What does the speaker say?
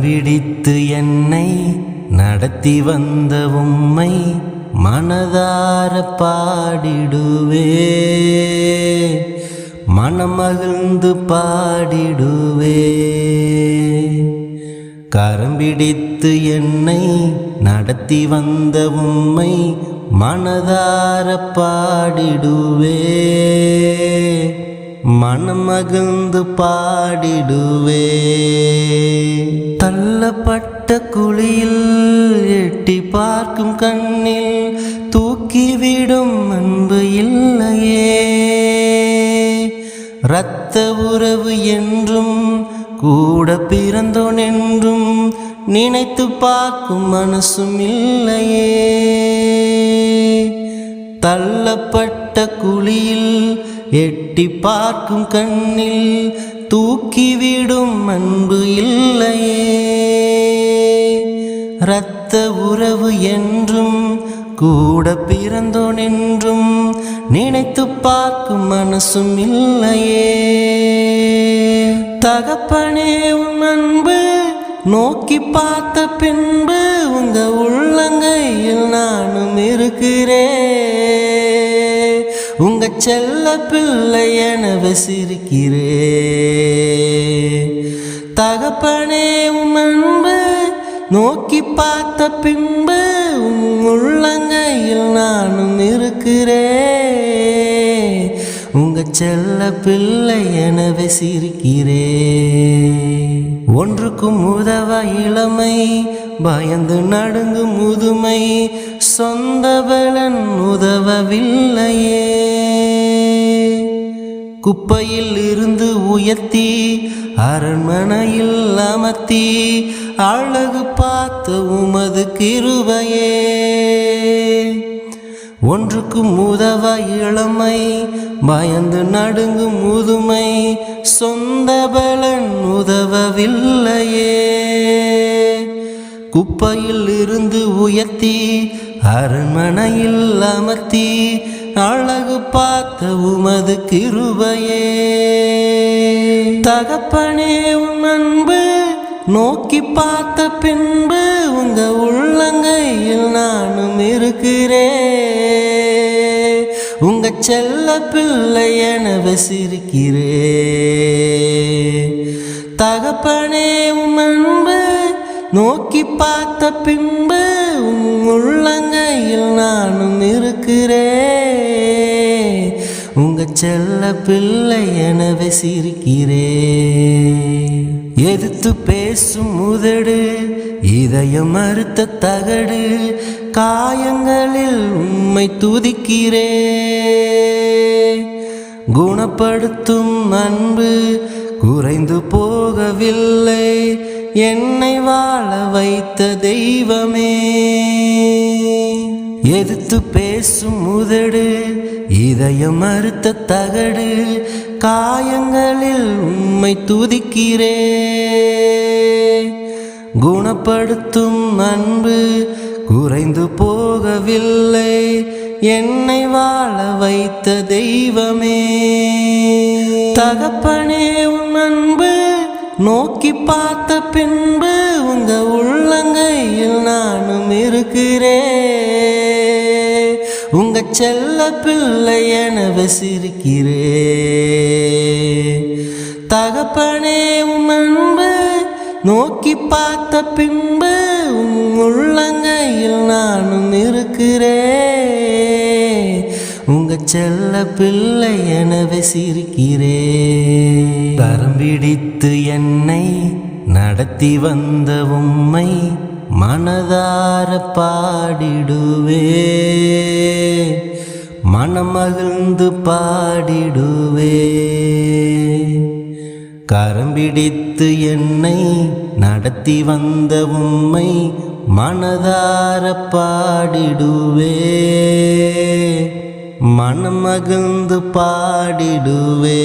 விடித்து என்னை நடத்தி வந்த உம்மை மனதார பாடிடுவே. மனமகிழ்ந்து பாடிடுவே. கரம்பிடித்து என்னை நடத்தி வந்த உம்மை மனதார பாடிடுவே. மனமகிழ்ந்து பாடிடுவே. தள்ளப்பட்ட குழியில் எட்டி பார்க்கும் கண்ணில் தூக்கிவிடும் அன்பு இல்லையே. இரத்த உறவு என்றும் கூட பிறந்தோன் என்றும் நினைத்து பார்க்கும் மனசும் இல்லையே. தள்ளப்பட்ட குழியில் எட்டி பார்க்கும் கண்ணில் தூக்கிவிடும் அன்பு இல்லையே. இரத்த உறவு என்றும் கூட பிறந்தோன் என்றும் நினைத்து பார்க்கும் மனசும் இல்லையே. தகப்பனே உன் அன்பு நோக்கி பார்த்த பின்பு உங்க உள்ளங்கையில் நானும் இருக்கிறேன். உங்க செல்ல பிள்ளை என சிரிக்கிறே தகப்பனே உன் அன்பு நோக்கி பார்த்த பின்பு உன் உள்ளங்கையில் நானும் இருக்கிறேன். உங்க செல்ல பிள்ளை எனவே சிரிக்கிறே ஒன்றுக்கும் உதவ இளமை பயந்து நடுங்கும் முதுமை சொந்த பலன் உதவவில்லையே. குப்பையில் இருந்து உயர்த்தி அரண்மனையில் அமர்த்தி அழகு பார்த்த உமது கிருபையே. ஒன்றுக்கும் உதவ இளமை பயந்து நடுங்கும் முதுமை சொந்த பலன் உதவவில்லையே. குப்பையில் இருந்து உயர்த்தி அரண்மனையில் அமர்த்தி அழகு பார்த்த உமது கிருபையே. தகப்பனே உன் அன்பு நோக்கி பார்த்த பின்பு உங்க உள்ளங்கையில் நானும் இருக்கிறேன். உங்க செல்ல பிள்ளை என வசிருக்கிறே தகப்பனே பார்த்த பின்பு உன் உள்ளங்கையில் நானும் இருக்கிறேன். உங்க செல்ல பிள்ளை எனவே சிரிக்கிறேன். எதிர்த்து பேசும் முதடு இதயம் மறுத்த தகடு காயங்களில் உண்மை துதிக்கிறே குணப்படுத்தும் அன்பு குறைந்து போகவில்லை. என்னை வாழ வைத்த தெய்வமே. எதிர்த்து பேசும் முதடு இதயம் மறுத்த தகடு காயங்களில் உண்மை துதிக்கிறே. குணப்படுத்தும் அன்பு குறைந்து போகவில்லை. என்னை வாழ வைத்த தெய்வமே. தகப்பனே உன் அன்பு நோக்கி பார்த்த பின்பு உங்க உள்ளங்கையில் நானும் இருக்கிறேன். உங்க செல்ல பிள்ளை என வசிருக்கிறே தகப்பனே உன் அன்பு நோக்கி பார்த்த பின்பு உன் உள்ளங்கையில் நானும் இருக்கிறேன். உங்க செல்ல பிள்ளை எனவே சிரிக்கிறே. கரம்பிடித்து என்னை நடத்தி வந்த உம்மை மனதார பாடிடுவே. மனமகிழ்ந்து பாடிடுவே. கரம் பிடித்து என்னை நடத்தி வந்த உம்மை மனதார பாடிடுவே. மனமகிழ்ந்து பாடிடுவே.